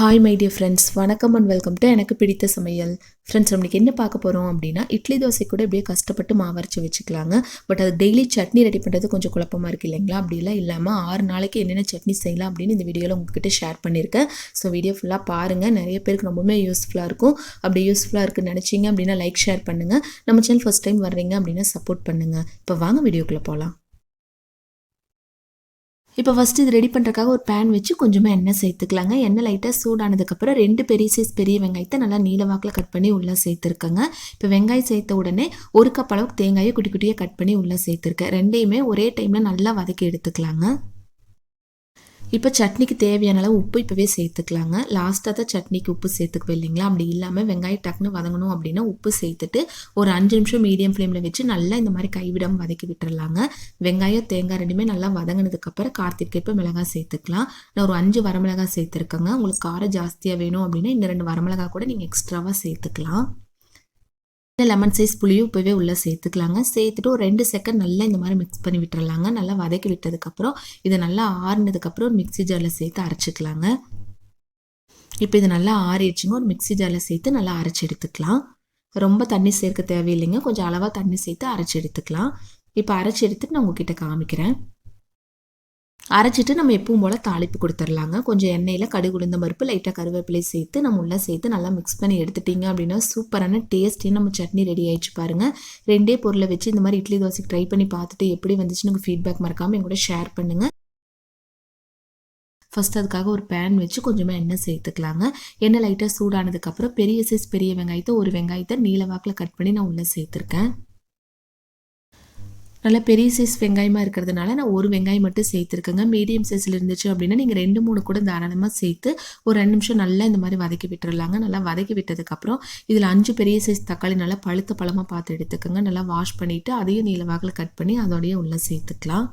Hi my dear friends வணக்கம் and welcome to எனக்கு பிடித்த சமையல். ஃப்ரெண்ட்ஸ் நம்மளுக்கு என்ன பார்க்க போகிறோம் அப்படின்னா இட்லி தோசை கூட இப்படியே கஷ்டப்பட்டு மாவரைச்சி வச்சுக்கலாங்க. பட் அது டெய்லி சட்னி ரெடி பண்ணுறது கொஞ்சம் குழப்பமாக இருக்குது இல்லைங்களா? அப்படிலாம் இல்லாமல் ஆறு நாளைக்கு என்னென்ன சட்னி செய்யலாம் அப்படின்னு இந்த வீடியோவில் உங்ககிட்ட ஷேர் பண்ணியிருக்கேன். ஸோ வீடியோ ஃபுல்லாக பாருங்கள் நிறைய பேருக்கு ரொம்பவுமே யூஸ்ஃபுல்லாக இருக்கும். அப்படி யூஸ்ஃபுல்லாக இருக்குன்னு நினச்சிங்க அப்படின்னா லைக் ஷேர் பண்ணுங்கள் நம்ம சேனல் ஃபஸ்ட் டைம் வர்றீங்க அப்படின்னா சப்போர்ட் பண்ணுங்கள் இப்போ வாங்க வீடியோக்குள்ளே போகலாம் இப்போ ஃபஸ்ட்டு இது ரெடி பண்ணுறக்காக ஒரு பேன் வச்சு கொஞ்சமாக எண்ணெய் சேர்த்துக்கலாங்க. எண்ணெய் லைட்டாக சூடானதுக்கப்புறம் ரெண்டு பெரிய சைஸ் பெரிய வெங்காயத்தை நல்லா நீல வாக்கில் கட் பண்ணி உள்ளே சேர்த்துருக்கேங்க. இப்போ வெங்காயம் சேர்த்த உடனே ஒரு கப் அளவுக்கு தேங்காயை குட்டி குட்டியாக கட் பண்ணி உள்ளே சேர்த்துருக்கேன். ரெண்டையுமே ஒரே டைமில் நல்லா வதக்கி எடுத்துக்கலாங்க. இப்போ சட்னிக்கு தேவையான அளவு உப்பு இப்போவே சேர்த்துக்கலாங்க. லாஸ்ட்டாக தான் சட்னிக்கு உப்பு சேர்த்துக்குவோம் இல்லைங்களா? அப்படி இல்லாமல் வெங்காயம் டக்குன்னு வதங்கணும் அப்படின்னா உப்பு சேர்த்துட்டு ஒரு அஞ்சு நிமிஷம் மீடியம் ஃப்ளேமில் வச்சு நல்லா இந்த மாதிரி கைவிடாமல் வதக்கி விட்டுறலாங்க. வெங்காயம் தேங்காய் ரெண்டுமே நல்லா வதங்கினதுக்கப்புறம் கார்த்திகேப்ப மிளகாய் சேர்த்துக்கலாம். நான் ஒரு அஞ்சு வரமிளகாய் சேர்த்துருக்கேங்க. உங்களுக்கு காரம் ஜாஸ்தியாக வேணும் அப்படின்னா இந்த ரெண்டு வரமிளகாய் கூட நீங்கள் எக்ஸ்ட்ராவாக சேர்த்துக்கலாம். லெமன் சைஸ் புளியும் இப்போவே உள்ளே சேர்த்துக்கலாங்க. சேர்த்துட்டு ஒரு ரெண்டு செகண்ட் நல்லா இந்த மாதிரி மிக்ஸ் பண்ணி விட்டுறலாங்க. நல்லா வதக்கி விட்டதுக்கப்புறம் இதை நல்லா ஆறுனதுக்கப்புறம் ஒரு மிக்சி ஜாரில் சேர்த்து அரைச்சிக்கலாங்க. இப்போ இது நல்லா ஆறிடுச்சுங்க. ஒரு மிக்சி ஜாரில் சேர்த்து நல்லா அரைச்சி எடுத்துக்கலாம். ரொம்ப தண்ணி சேர்க்க தேவையில்லைங்க. கொஞ்சம் அளவாக தண்ணி சேர்த்து அரைச்சி எடுத்துக்கலாம். இப்போ அரைச்சி எடுத்துட்டு நான் உங்ககிட்ட காமிக்கிறேன். அரைச்சிட்டு நம்ம எப்பவும் போல் தாளிப்பு கொடுத்துர்லாங்க. கொஞ்சம் எண்ணெயில் கடுகு உளுந்த பருப்பு லைட்டாக கருவேப்பிலை சேர்த்து நம்ம உள்ளே சேர்த்து நல்லா மிக்ஸ் பண்ணி எடுத்துட்டிங்க அப்படின்னா சூப்பரான டேஸ்ட்டே நம்ம சட்னி ரெடி ஆயிடுச்சு பாருங்கள் ரெண்டே பொருளை வச்சு இந்த மாதிரி இட்லி தோசைக்கு ட்ரை பண்ணி பார்த்துட்டு எப்படி வந்துச்சுன்னு உங்கள் ஃபீட்பேக் மறக்காமல் எங்கூட ஷேர் பண்ணுங்கள் ஃபஸ்ட் அதுக்காக ஒரு பேன் வச்சு கொஞ்சமாக எண்ணெய் சேர்த்துக்கலாங்க. எண்ணெய் லைட்டாக சூடானதுக்கப்புறம் பெரிய சைஸ் பெரிய வெங்காயத்தை ஒரு வெங்காயத்தை நீல வாக்கில் கட் பண்ணி நான் உள்ளே சேர்த்துருக்கேன். நல்லா பெரிய சைஸ் வெங்காயமாக இருக்கிறதுனால நான் ஒரு வெங்காயம் மட்டும் சேர்த்துருக்கேங்க. மீடியம் சைஸில் இருந்துச்சு அப்படின்னா நீங்கள் ரெண்டு மூணு கூட தாராளமாக சேர்த்து ஒரு ரெண்டு நிமிஷம் நல்லா இந்த மாதிரி வதக்கி விட்டுறலாங்க. நல்லா வதக்கி விட்டதுக்கப்புறம் இதில் அஞ்சு பெரிய சைஸ் தக்காளி நல்லா பழுத்த பழமாக பார்த்து எடுத்துக்கோங்க. நல்லா வாஷ் பண்ணிவிட்டு அதையும் நீளவாக்கில் கட் பண்ணி அதோடைய உள்ளே சேர்த்துக்கலாம்.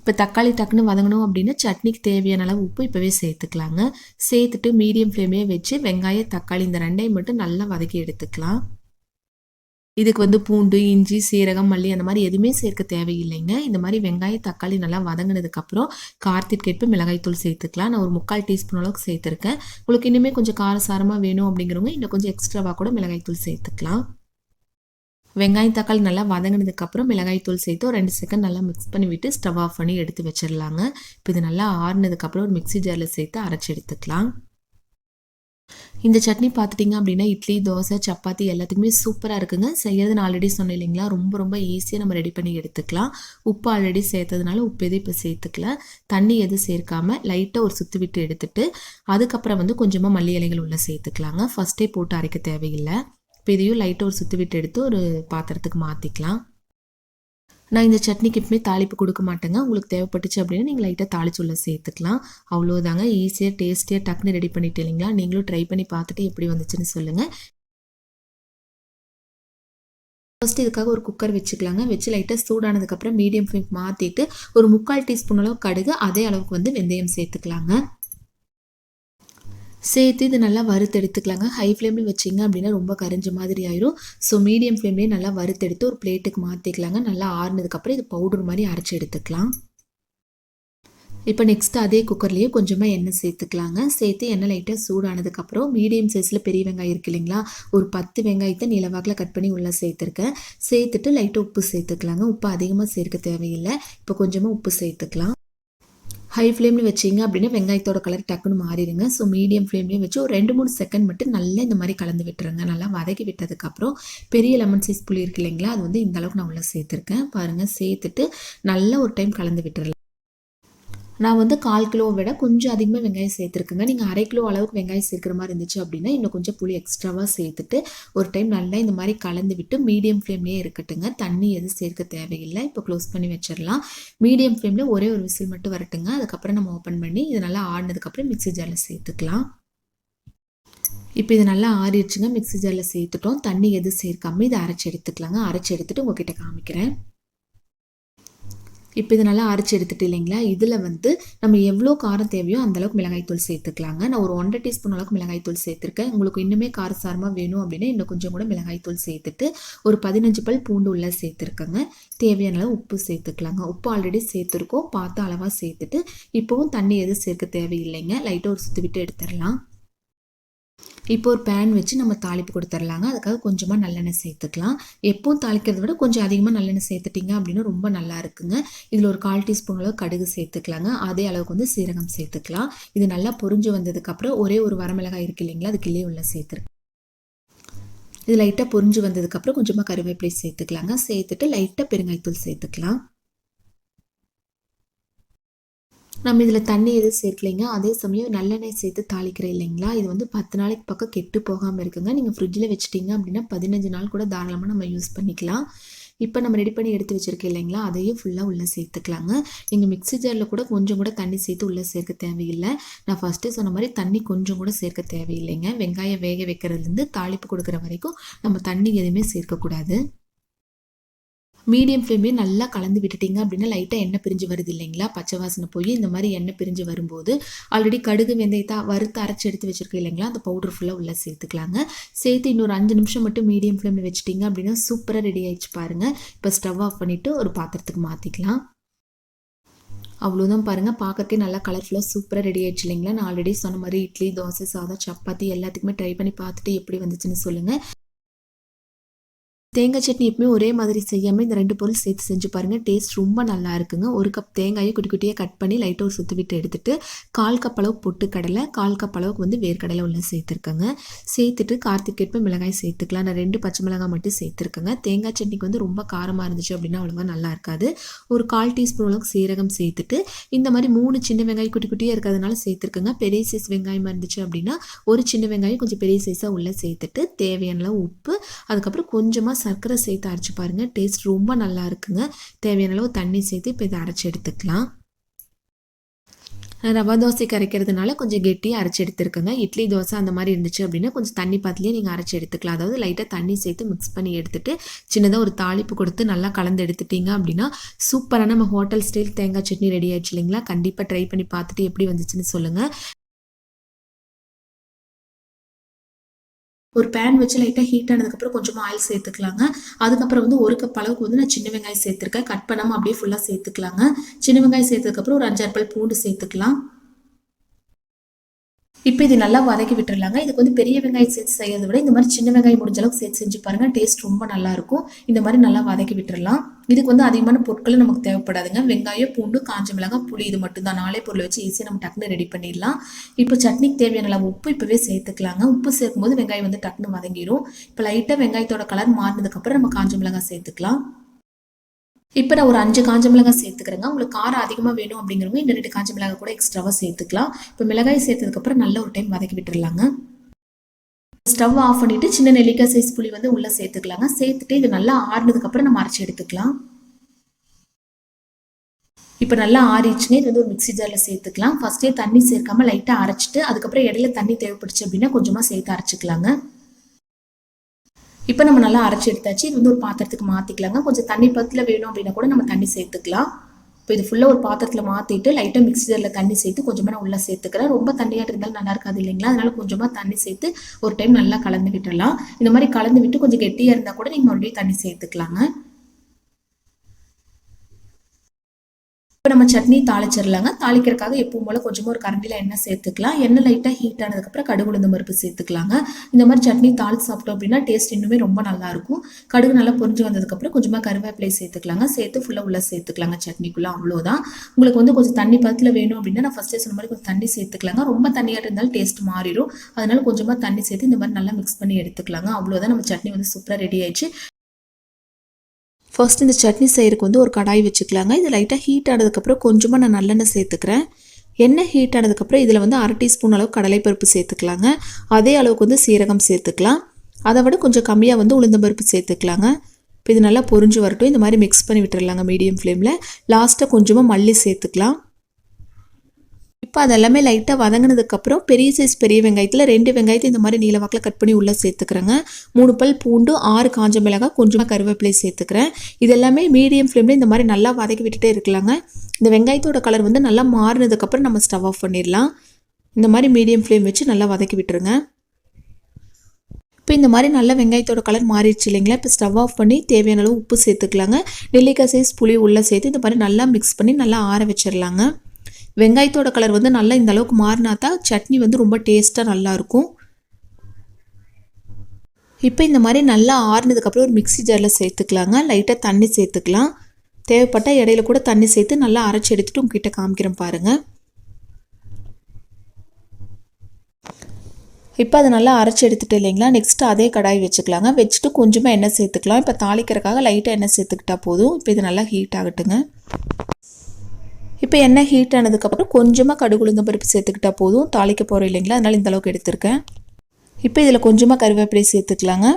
இப்போ தக்காளி டக்குன்னு வதங்கணும் அப்படின்னா சட்னிக்கு தேவையான அளவு உப்பு இப்போவே சேர்த்துக்கலாங்க. சேர்த்துட்டு மீடியம் ஃப்ளேமே வச்சு வெங்காயம் தக்காளி இந்த ரெண்டையும் மட்டும் நல்லா வதக்கி எடுத்துக்கலாம். இதுக்கு வந்து பூண்டு இஞ்சி சீரகம் மல்லி அந்த மாதிரி எதுவுமே சேர்க்க தேவையில்லைங்க. இந்த மாதிரி வெங்காயம் தக்காளி நல்லா வதங்கினதுக்கப்புறம் கார்த்திகேற்பு மிளகாய்த்தூள் சேர்த்துக்கலாம். நான் ஒரு முக்கால் டீஸ்பூன் அளவுக்கு சேர்த்துருக்கேன். உங்களுக்கு இன்னுமே கொஞ்சம் காரசாரமாக வேணும் அப்படிங்கிறவங்க இன்னும் கொஞ்சம் எக்ஸ்ட்ராவாக கூட மிளகாய்த்தூள் சேர்த்துக்கலாம். வெங்காயம் தக்காளி நல்லா வதங்கினதுக்கப்புறம் மிளகாய்த்தூள் சேர்த்து ஒரு ரெண்டு செகண்ட் நல்லா மிக்ஸ் பண்ணி விட்டு ஸ்டவ் ஆஃப் பண்ணி எடுத்து வச்சிடலாங்க இப்போ இது நல்லா ஆறுனதுக்கப்புறம் ஒரு மிக்சி ஜாரில் சேர்த்து அரைச்சி எடுத்துக்கலாம். இந்த சட்னி பார்த்துட்டிங்க அப்படின்னா இட்லி தோசை சப்பாத்தி எல்லாத்துக்குமே சூப்பராக இருக்குங்க. செய்கிறது நான் ஆல்ரெடி சொன்னேன் இல்லைங்களா? ரொம்ப ரொம்ப ஈஸியாக நம்ம ரெடி பண்ணி எடுத்துக்கலாம். உப்பு ஆல்ரெடி சேர்த்ததுனால உப்பு எதுவும் இப்போ சேர்த்துக்கல. தண்ணி எதுவும் சேர்க்காம லைட்டாக ஒரு சுற்றி விட்டு எடுத்துட்டு அதுக்கப்புறம் வந்து கொஞ்சமாக மல்லி இலைகள் உள்ளே சேர்த்துக்கலாங்க. ஃபஸ்ட்டே போட்டு அரைக்க தேவையில்லை. இப்போ இதையும் லைட்டாக ஒரு சுற்றி விட்டு எடுத்து ஒரு பாத்திரத்துக்கு மாற்றிக்கலாம் நான் இந்த சட்னிக்கு எப்பவுமே தாளிப்பு கொடுக்க மாட்டேங்க. உங்களுக்கு தேவைப்பட்டுச்சு அப்படின்னா நீங்கள் லைட்டாக தாளிச்சு உள்ள சேர்த்துக்கலாம். அவ்வளோதாங்க ஈஸியாக டேஸ்டியாக டக்குன்னு ரெடி பண்ணிட்டு இல்லைங்களா? நீங்களும் ட்ரை பண்ணி பார்த்துட்டு எப்படி வந்துச்சுன்னு சொல்லுங்கள் ஃபஸ்ட்டு இதுக்காக ஒரு குக்கர் வச்சுக்கலாங்க. வச்சு லைட்டாக சூடானதுக்கப்புறம் மீடியம் ஃப்ளேம் மாற்றிட்டு ஒரு முக்கால் டீஸ்பூன் அளவு கடுகு அதே அளவுக்கு வந்து வெந்தயம் சேர்த்துக்கலாங்க. சேர்த்து இது நல்லா வறுத்து எடுத்துக்கலாங்க ஹை ஃப்ளேமில் வச்சிங்க அப்படின்னா ரொம்ப கரைஞ்ச மாதிரி ஆயிரும். ஸோ மீடியம் ஃப்ளேம்லேயே நல்லா வறுத்தெடுத்து ஒரு பிளேட்டுக்கு மாற்றிக்கலாங்க நல்லா ஆறுனதுக்கப்புறம் இது பவுடர் மாதிரி அரைச்சி எடுத்துக்கலாம். இப்போ நெக்ஸ்ட் அதே குக்கர்லேயே கொஞ்சமாக எண்ணெய் சேர்த்துக்கலாங்க. சேர்த்து எண்ணெய் லைட்டாக சூடானதுக்கப்புறம் மீடியம் சைஸில் பெரிய வெங்காயம் இருக்கு இல்லைங்களா? ஒரு பத்து வெங்காயத்தை நிலவாக்கில் கட் பண்ணி உள்ளே சேர்த்துருக்கேன். சேர்த்துட்டு லைட்டாக உப்பு சேர்த்துக்கலாங்க. உப்பு அதிகமாக சேர்க்க தேவையில்லை. இப்போ கொஞ்சமாக உப்பு சேர்த்துக்கலாம். ஹை ஃப்ளேமில் வச்சிங்க அப்படின்னா வெங்காயத்தோட கலர் டக்குன்னு மாறிடுங்க. ஸோ மீடியம் ஃப்ளேம்லேயும் வச்சு ஒரு ரெண்டு மூணு செகண்ட் மட்டும் நல்லா இந்த மாதிரி கலந்து விட்டுருங்க. நல்லா வதக்கி விட்டதுக்கப்புறம் பெரிய லெமன் சைஸ் புளி இருக்கு இல்லைங்களா அது வந்து இந்த அளவுக்கு நான் உள்ளே சேர்த்துருக்கேன். பாருங்கள் சேர்த்துட்டு நல்லா ஒரு டைம் கலந்து விட்டுறலாம். நான் வந்து கால் கிலோவை விட கொஞ்சம் அதிகமாக வெங்காயம் சேர்த்துருக்குங்க. நீங்கள் அரை கிலோ அளவுக்கு வெங்காயம் சேர்க்குற மாதிரி இருந்துச்சு அப்படின்னா இன்னும் கொஞ்சம் புளி எக்ஸ்ட்ராவாக சேர்த்துட்டு ஒரு டைம் நல்லா இந்த மாதிரி கலந்து விட்டு மீடியம் ஃப்ளேம்லேயே இருக்கட்டுங்க. தண்ணி எதுவும் சேர்க்க தேவையில்லை. இப்போ க்ளோஸ் பண்ணி வச்சிடலாம். மீடியம் ஃப்ளேமில் ஒரே ஒரு விசில் மட்டும் வரட்டுங்க. அதுக்கப்புறம் நம்ம ஓப்பன் பண்ணி இது நல்லா ஆடினதுக்கப்புறம் மிக்சி ஜாரில் சேர்த்துக்கலாம். இப்போ இது நல்லா ஆறிடுச்சுங்க. மிக்சி ஜாரில் சேர்த்துட்டோம். தண்ணி எதுவும் சேர்க்காம இதை அரைச்சி எடுத்துக்கலாங்க. அரைச்சி எடுத்துட்டு உங்ககிட்ட காமிக்கிறேன். இப்போ இது நல்லா அரைச்சி எடுத்துட்டு இல்லைங்களா? இதில் வந்து நம்ம எவ்வளோ காரம் தேவையோ அந்த அளவுக்கு மிளகாய்த்தூள் சேர்த்துக்கலாங்க. நான் ஒரு ஒன்றரை டீஸ்பூன் அளவுக்கு மிளகாய்த்தூள் சேர்த்துருக்கேன். உங்களுக்கு இன்னுமே காரசாரமாக வேணும் அப்படின்னா இன்னும் கொஞ்சம் கூட மிளகாய்த்தூள் சேர்த்துட்டு ஒரு பதினஞ்சு பல் பூண்டு உள்ள சேர்த்துருக்கேங்க. தேவையான அளவு உப்பு சேர்த்துக்கலாங்க. உப்பு ஆல்ரெடி சேர்த்துருக்கோம். பார்த்து அளவாக சேர்த்துட்டு இப்போவும் தண்ணி எதுவும் சேர்க்க தேவையில்லைங்க. லைட்டாக ஒரு சுற்றி விட்டு எடுத்துடலாம். இப்போ ஒரு பேன் வச்சு நம்ம தாளிப்பு கொடுத்துர்லாங்க. அதுக்காக கொஞ்சமாக நல்லெண்ணெய் சேர்த்துக்கலாம். எப்பவும் தாளிக்கிறத விட கொஞ்சம் அதிகமாக நல்லெண்ணெய் சேர்த்துட்டிங்க அப்படின்னா ரொம்ப நல்லா இருக்குங்க. இதில் ஒரு கால் டீஸ்பூன் அளவு கடுகு சேர்த்துக்கலாங்க. அதே அளவுக்கு வந்து சீரகம் சேர்த்துக்கலாம். இது நல்லா பொரிஞ்சு வந்ததுக்கப்புறம் ஒரே ஒரு வரமிளகாய் இருக்கு இல்லைங்களா? அது கிளே உள்ள சேர்த்துருக்கு இது லைட்டாக பொரிஞ்சு வந்ததுக்கப்புறம் கொஞ்சமாக கருவேப்பிலை சேர்த்துக்கலாங்க. சேர்த்துட்டு லைட்டாக பெருங்காயத்தூள் சேர்த்துக்கலாம். நம்ம இதில் தண்ணி எதுவும் சேர்க்கலைங்க அதே சமயம் நல்லெண்ணெய் சேர்த்து தாளிக்கிறேன் இல்லைங்களா? இது வந்து பத்து நாளைக்கு பக்கம் கெட்டு போகாமல் இருக்குங்க. நீங்கள் ஃப்ரிட்ஜில் வச்சுட்டிங்க அப்படின்னா பதினஞ்சு நாள் கூட தாராளமாக நம்ம யூஸ் பண்ணிக்கலாம். இப்போ நம்ம ரெடி பண்ணி எடுத்து வச்சுருக்கோம் இல்லைங்களா? அதையும் ஃபுல்லாக உள்ளே சேர்த்துக்கலாங்க. நீங்கள் மிக்சி ஜாரில் கூட கொஞ்சம் கூட தண்ணி சேர்த்து உள்ளே சேர்க்க தேவையில்லை. நான் ஃபஸ்ட்டு சொன்ன மாதிரி தண்ணி கொஞ்சம் கூட சேர்க்க தேவையில்லைங்க. வெங்காயம் வேக வைக்கிறதுலேருந்து தாளிப்பு கொடுக்குற வரைக்கும் நம்ம தண்ணி எதுவுமே சேர்க்கக்கூடாது. மீடியம் ஃப்ளேம்லேயே நல்லா கலந்து விட்டுட்டிங்க அப்படின்னா லைட்டாக எண்ணெய் பிரிஞ்சு வருது இல்லைங்களா? பச்சை வாசனை போய் இந்த மாதிரி எண்ணெய் பிரிஞ்சு வரும்போது ஆல்ரெடி கடுகு வெந்தயத்தை வறுத்து அரைச்சி எடுத்து வச்சிருக்கோம் இல்லைங்களா? அந்த பவுடர் ஃபுல்லாக உள்ளே சேர்த்துக்கலாங்க. சேர்த்து இன்னொரு அஞ்சு நிமிஷம் மட்டும் மீடியம் ஃப்ளேமில் வச்சுட்டிங்க அப்படின்னா சூப்பராக ரெடி ஆகிடுச்சு பாருங்கள் இப்போ ஸ்டவ் ஆஃப் பண்ணிவிட்டு ஒரு பாத்திரத்துக்கு மாற்றிக்கலாம் அவ்வளோதான் பாருங்கள் பார்க்கறக்கே நல்லா கலர்ஃபுல்லாக சூப்பராக ரெடி ஆயிடுச்சு இல்லைங்களா? நான் ஆல்ரெடி சொன்ன மாதிரி இட்லி தோசை சாதம் சப்பாத்தி எல்லாத்துக்குமே ட்ரை பண்ணி பார்த்துட்டு எப்படி வந்துச்சுன்னு சொல்லுங்கள் தேங்காய் சட்னி எப்பவுமே ஒரே மாதிரி செய்யாமல் இந்த ரெண்டு பொருள் சேர்த்து செஞ்சு பாருங்கள் டேஸ்ட் ரொம்ப நல்லா இருக்குங்க. ஒரு கப் தேங்காயை குட்டி குட்டியாக கட் பண்ணி லைட்டாக ஒரு சுற்றி விட்டு எடுத்துட்டு கால் கப் அளவு பொட்டு கடலை கால் கப் அளவுக்கு வந்து வேர்க்கடலை உள்ள சேர்த்துருக்கேங்க. சேர்த்துட்டு கார்த்திகேட்ப மிளகாய் சேர்த்துக்கலாம். நான் ரெண்டு பச்சை மிளகாய் மட்டும் சேர்த்துருக்கேங்க. தேங்காய் சட்னிக்கு வந்து ரொம்ப காரமாக இருந்துச்சு அப்படின்னா அவ்வளோவா நல்லா இருக்காது. ஒரு கால் டீஸ்பூன் அளவுக்கு சீரகம் சேர்த்துட்டு இந்த மாதிரி மூணு சின்ன வெங்காயம் குட்டி குட்டியாக இருக்கிறதுனால சேர்த்துருக்கேங்க. பெரிய சைஸ் வெங்காயமாக இருந்துச்சு அப்படின்னா ஒரு சின்ன வெங்காயம் கொஞ்சம் பெரிய சைஸாக உள்ளே சேர்த்துட்டு தேவையான உப்பு அதுக்கப்புறம் கொஞ்சமாக சர்க்கரை சேர்த்து அரைச்சி பாருங்கள் டேஸ்ட் ரொம்ப நல்லா இருக்குங்க. தேவையான அளவு தண்ணி சேர்த்து இப்போ இதை அரைச்சி எடுத்துக்கலாம். ரவா தோசை கரைக்கிறதுனால கொஞ்சம் கெட்டியாக அரைச்சி எடுத்துருக்குங்க. இட்லி தோசை அந்த மாதிரி இருந்துச்சு அப்படின்னா கொஞ்சம் தண்ணி பாத்திலேயே நீங்கள் அரைச்சி எடுத்துக்கலாம். அதாவது லைட்டாக தண்ணி சேர்த்து மிக்ஸ் பண்ணி எடுத்துட்டு சின்னதாக ஒரு தாளிப்பு கொடுத்து நல்லா கலந்து எடுத்துட்டீங்க அப்படின்னா சூப்பரான நம்ம ஹோட்டல் ஸ்டைல் தேங்காய் சட்னி ரெடி ஆயிடுச்சு இல்லைங்களா? கண்டிப்பாக ட்ரை பண்ணி பார்த்துட்டு எப்படி வந்துச்சுன்னு சொல்லுங்கள் ஒரு பேன் வச்சு லைட்டாக ஹீட் ஆனதுக்கப்புறம் கொஞ்சமாக ஆயில் சேர்த்துக்கலாங்க. அதுக்கப்புறம் வந்து ஒரு கப் அளவுக்கு வந்து நான் சின்ன வெங்காயம் சேர்த்துருக்கேன். கட் பண்ணாமல் அப்படியே ஃபுல்லாக சேர்த்துக்கலாங்க. சின்ன வெங்காயம் சேர்த்ததுக்கப்புறம் ஒரு அஞ்சாறு பல் பூண்டு சேர்த்துக்கலாம். இப்போ இது நல்லா வதக்கி விட்டுருலாங்க இதுக்கு வந்து பெரிய வெங்காயம் சேர்த்து செய்யறதை விட இந்த மாதிரி சின்ன வெங்காயம் முடிஞ்ச அளவுக்கு சேர்த்து செஞ்சு பாருங்க. டேஸ்ட் ரொம்ப நல்லா இருக்கும். இந்த மாதிரி நல்லா வதக்கி விட்டுடலாம். இதுக்கு வந்து அதிகமான பொருட்களும் நமக்கு தேவைப்படாதுங்க. வெங்காயம் பூண்டு காஞ்ச மிளகாய் புளி இது மட்டும் தான் நாளே பொருளை வச்சு ஈஸியாக நம்ம டக்குன்னு ரெடி பண்ணிடலாம். இப்போ சட்னிக்கு தேவையான அளவு உப்பு இப்போவே சேர்த்துக்கலாங்க. உப்பு சேர்க்கும்போது வெங்காயம் வந்து டக்குன்னு வதங்கிடும் இப்போ லைட்டாக வெங்காயத்தோட கலர் மாறினதுக்கப்புறம் நம்ம காஞ்ச மிளகாய் சேர்த்துக்கலாம். இப்போ நான் ஒரு அஞ்சு காஞ்ச மிளகாய் சேர்த்துக்கிறேங்க. உங்களுக்கு காரம் அதிகமாக வேணும் அப்படிங்கிறவங்க இந்த ரெண்டு காஞ்ச மிளகாய் கூட எக்ஸ்ட்ராவாக சேர்த்துக்கலாம். இப்போ மிளகாய் சேர்த்ததுக்கப்புறம் நல்ல ஒரு டைம் வதக்கி விட்டுறலாங்க. ஸ்டவ் ஆஃப் பண்ணிவிட்டு சின்ன நெல்லிக்காய் சைஸ் புளி வந்து உள்ளே சேர்த்துக்கலாங்க. சேர்த்துட்டு இது நல்லா ஆறுனதுக்கப்புறம் நம்ம அரைச்சி எடுத்துக்கலாம். இப்போ நல்லா ஆறிச்சுன்னே இது வந்து ஒரு மிக்ஸி ஜாரில் சேர்த்துக்கலாம். ஃபஸ்ட்டே தண்ணி சேர்க்காம லைட்டாக அரைச்சிட்டு அதுக்கப்புறம் இடையில தண்ணி தேவைப்படுச்சு அப்படின்னா கொஞ்சமாக சேர்த்து அரைச்சிக்கலாங்க. இப்போ நம்ம நல்லா அரைச்சி எடுத்தாச்சு. இது வந்து ஒரு பாத்திரத்துக்கு மாற்றிக்கலாங்க கொஞ்சம் தண்ணி பத்தில் வேணும் அப்படின்னா கூட நம்ம தண்ணி சேர்த்துக்கலாம். இப்போ இது ஃபுல்லாக ஒரு பாத்திரத்தில் மாற்றிட்டு லைட்டாக மிக்சரில் தண்ணி சேர்த்து கொஞ்சமாக நான் உள்ளே சேர்த்துக்கிறேன். ரொம்ப தண்ணியாக இருந்தாலும் நல்லா இருக்காது இல்லைங்களா? அதனால கொஞ்சமாக தண்ணி சேர்த்து ஒரு டைம் நல்லா கலந்து விட்டுடலாம் இந்த மாதிரி கலந்து விட்டு கொஞ்சம் கெட்டியாக இருந்தால் கூட நீங்கள் மறுபடியும் தண்ணி சேர்த்துக்கலாங்க. இப்போ நம்ம சட்னி தாளிச்சிடலாங்க தாளிக்கிறதுக்காக எப்பவும் போல் கொஞ்சமாக ஒரு கரண்டியில் எண்ணெய் சேர்த்துக்கலாம். எண்ணெய் லைட்டாக ஹீட் ஆனதுக்கப்புறம் கடுகு உளுந்த பருப்பு சேர்த்துக்கலாங்க. இந்த மாதிரி சட்னி தாளிச்சு சாப்பிட்டோம் அப்படின்னா டேஸ்ட் இன்னுமே ரொம்ப நல்லாயிருக்கும் கடுகு நல்லா பொரிஞ்சு வந்ததுக்கப்புறம் கொஞ்சமாக கருவேப்பிலை சேர்த்துக்கலாங்க. சேர்த்து ஃபுல்லாக உள்ளே சேர்த்துக்கலாங்க சட்னிக்குள்ளே அவ்வளோதான் உங்களுக்கு வந்து கொஞ்சம் தண்ணி பத்தில் வேணும் அப்படின்னா நான் ஃபஸ்ட்டே சொன்ன மாதிரி கொஞ்சம் தண்ணி சேர்த்துக்கலாங்க. ரொம்ப தண்ணியாக இருந்தாலும் டேஸ்ட் மாறிடும். அதனால கொஞ்சமாக தண்ணி சேர்த்து இந்த மாதிரி நல்லா மிக்ஸ் பண்ணி எடுத்துக்கலாங்க. அவ்வளோதான் நம்ம சட்னி வந்து சூப்பராக ரெடி ஆயிடுச்சு. ஃபர்ஸ்ட் இந்த சட்னி செய்கிறதுக்கு வந்து ஒரு கடாய் வச்சுக்கலாங்க. இது லைட்டாக ஹீட் ஆனதுக்கப்புறம் கொஞ்சமாக நான் நல்லெண்ணெய் சேர்த்துக்கிறேன். எண்ணெய் ஹீட் ஆனதுக்கப்புறம் இதில் வந்து அரை டீஸ்பூன் அளவு கடலைப்பருப்பு சேர்த்துக்கலாங்க. அதே அளவுக்கு வந்து சீரகம் சேர்த்துக்கலாம். அதை விட கொஞ்சம் கம்மியாக வந்து உளுந்தம்பருப்பு சேர்த்துக்கலாங்க. இப்போ இது நல்லா பொரிஞ்சு வரட்டும். இந்த மாதிரி மிக்ஸ் பண்ணி விட்டுறலாங்க மீடியம் ஃப்ளேமில் லாஸ்ட்டாக கொஞ்சமாக மல்லி சேர்த்துக்கலாம். இப்போ அதெல்லாமே லைட்டாக வதங்கினதுக்கப்புறம் பெரிய சைஸ் பெரிய வெங்காயத்தில் ரெண்டு வெங்காயத்தை இந்த மாதிரி நீளவாக்கில் கட் பண்ணி உள்ளே சேர்த்துக்கிறேங்க. மூணு பல் பூண்டு ஆறு காஞ்ச மிளகாய் கொஞ்சமாக கருவேப்பிலை சேர்த்துக்கிறேன். இது எல்லாமே மீடியம் ஃப்ளேமில் இந்த மாதிரி நல்லா வதக்கி விட்டுட்டே இருக்கலாங்க. இந்த வெங்காயத்தோட கலர் வந்து நல்லா மாறினதுக்கப்புறம் நம்ம ஸ்டவ் ஆஃப் பண்ணிடலாம். இந்த மாதிரி மீடியம் ஃப்ளேம் வச்சு நல்லா வதக்கி விட்டுருங்க. இப்போ இந்த மாதிரி நல்ல வெங்காயத்தோட கலர் மாறிடுச்சு இல்லைங்களா? இப்போ ஸ்டவ் ஆஃப் பண்ணி தேவையான அளவு உப்பு சேர்த்துக்கலாங்க. நெல்லிக்காய் சைஸ் புளி உள்ளே சேர்த்து இந்த மாதிரி நல்லா மிக்ஸ் பண்ணி நல்லா ஆற வச்சிடலாங்க. வெங்காயத்தோட கலர் வந்து நல்லா இந்த அளவுக்கு மாறினா தான் சட்னி வந்து ரொம்ப டேஸ்ட்டாக நல்லாயிருக்கும் இப்போ இந்த மாதிரி நல்லா ஆறுனதுக்கப்புறம் ஒரு மிக்ஸி ஜாரில் சேர்த்துக்கலாங்க. லைட்டாக தண்ணி சேர்த்துக்கலாம். தேவைப்பட்ட இடையில கூட தண்ணி சேர்த்து நல்லா அரைச்சி எடுத்துகிட்டு உங்ககிட்ட காமிக்கிறேன் பாருங்கள் இப்போ அதை நல்லா அரைச்சி எடுத்துகிட்டு இல்லைங்களா? நெக்ஸ்ட்டு அதே கடாய் வச்சுக்கலாங்க. வச்சுட்டு கொஞ்சமாக எண்ணெய் சேர்த்துக்கலாம். இப்போ தாளிக்கிறதுக்காக லைட்டாக எண்ணெய் சேர்த்துக்கிட்டா போதும். இப்போ இது நல்லா ஹீட் ஆகட்டுங்க. இப்போ எண்ணெய் ஹீட் ஆனதுக்கப்புறம் கொஞ்சமாக கடுகு பருப்பு சேர்த்துக்கிட்டா போதும். தாளிக்க போகிறோம் இல்லைங்களா? அதனால் இந்த அளவுக்கு எடுத்திருக்கேன். இப்போ இதில் கொஞ்சமாக கருவேப்பிலை சேர்த்துக்கலாங்க.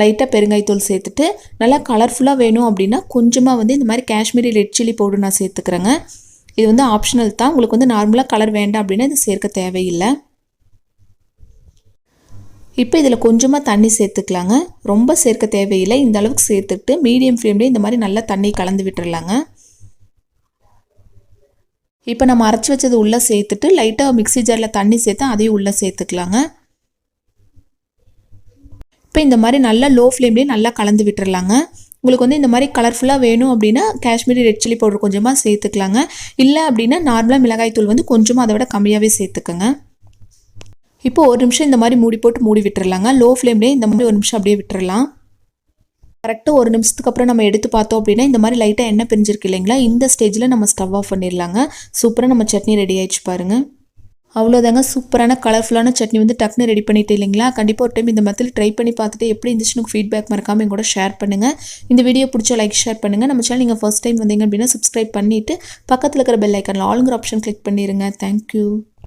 லைட்டாக பெருங்காய்த்தூள் சேர்த்துட்டு நல்லா கலர்ஃபுல்லாக வேணும் அப்படின்னா கொஞ்சமாக வந்து இந்த மாதிரி காஷ்மீரி ரெட் சில்லி பவுடர் நான் சேர்த்துக்கிறேங்க. இது வந்து ஆப்ஷனல் தான். உங்களுக்கு வந்து நார்மலாக கலர் வேண்டாம் அப்படின்னா இது சேர்க்க தேவையில்லை. இப்போ இதில் கொஞ்சமாக தண்ணி சேர்த்துக்கலாங்க. ரொம்ப சேர்க்க தேவையில்லை. இந்த அளவுக்கு சேர்த்துட்டு மீடியம் ஃப்ளேம்லேயே இந்த மாதிரி நல்லா தண்ணி கலந்து விட்டுறலாங்க. இப்போ நம்ம அரைச்சி வச்சது உள்ளே சேர்த்துட்டு லைட்டாக மிக்ஸி ஜாரில் தண்ணி சேர்த்து அதையும் உள்ளே சேர்த்துக்கலாங்க. இப்போ இந்த மாதிரி நல்லா லோ ஃப்ளேம்லேயே நல்லா கலந்து விட்டுறலாங்க. உங்களுக்கு வந்து இந்த மாதிரி கலர்ஃபுல்லாக வேணும் அப்படின்னா காஷ்மீரி ரெட் சில்லி பவுடர் கொஞ்சமாக சேர்த்துக்கலாங்க. இல்லை அப்படின்னா நார்மலாக மிளகாய் தூள் வந்து கொஞ்சமாக அதை விட கம்மியாகவே சேர்த்துக்கோங்க. இப்போ ஒரு நிமிஷம் இந்த மாதிரி மூடி போட்டு மூடி விட்டுறலாங்க. லோ ஃப்ளேம்லேயே இந்த மாதிரி ஒரு நிமிஷம் அப்படியே விட்டுறலாம். கரெக்டாக ஒரு நிமிஷத்துக்கு அப்புறம் நம்ம எடுத்து பார்த்தோம் அப்படின்னா இந்த மாதிரி லைட்டாக எண்ணெய் பிரிஞ்சிருக்கு இல்லைங்களா? இந்த ஸ்டேஜில் நம்ம ஸ்டவ் ஆஃப் பண்ணிடலாங்க. சூப்பராக நம்ம சட்னி ரெடி ஆயிடுச்சு பாருங்கள் அவ்வளோதாங்க சூப்பரான கலர்ஃபுல்லான சட்னி வந்து டக்குன்னு ரெடி பண்ணிட்டு இல்லைங்களா? கண்டிப்பாக ஒரு டைம் இந்த மாதிரி ட்ரை பண்ணி பார்த்துட்டு எப்படி இருந்துச்சுன்னு ஃபீட்பேக் மறக்காமல் கூட ஷேர் பண்ணுங்கள் இந்த வீடியோ பிடிச்ச லைக் ஷேர் பண்ணுங்கள் நம்ம சேனல் நீங்கள் ஃபஸ்ட் டைம் வந்தீங்க அப்படின்னா சப்ஸ்கிரைப் பண்ணிவிட்டு பக்கத்தில் இருக்கிற பெல் ஐக்கனில் ஆளுங்கிற ஆப்ஷன் கிளிக் பண்ணிடுங்க தேங்க்யூ